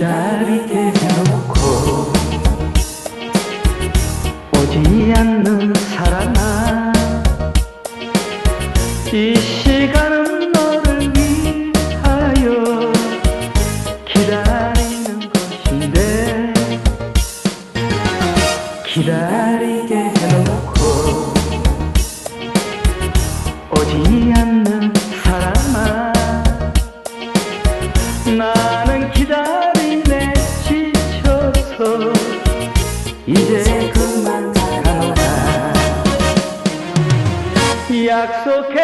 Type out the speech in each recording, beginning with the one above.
기다리게 해놓고 오지 않는 사랑아 이 시간은 너를 위하여 기다리는 것인데 기다리 약속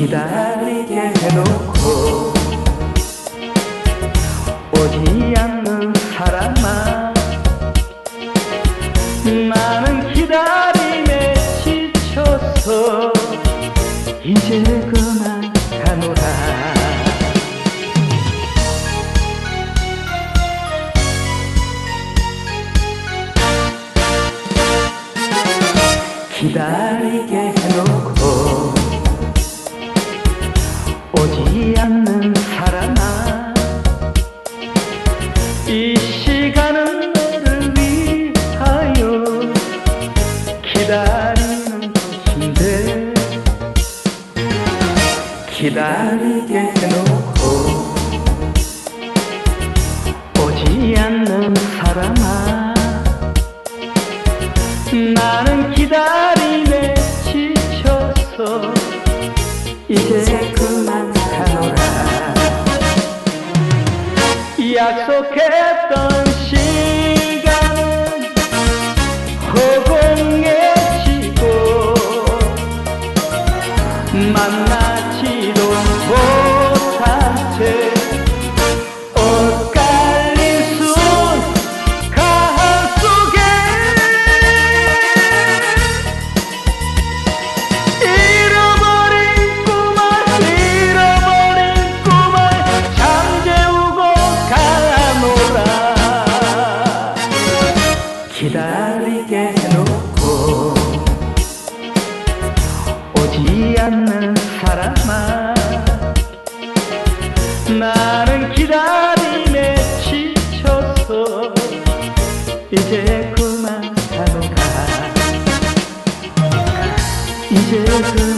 기다리게 해놓고 오지 않는 사람아 나는 기다림에 지쳐서 이제 그만 가노라. 기다리게 사람아 이 시간은 너를 위하여 기다리는 것인데 기다리게 해놓고 오지 않는 사람아. 나는 기다림에 지쳐서 이제 그만 약속했던 시간은 허공에 지고 만나 기다리게 해놓고 오지 않는 사람아 나는 기다림에 지쳐서 이제 그만 가노라 이제 그만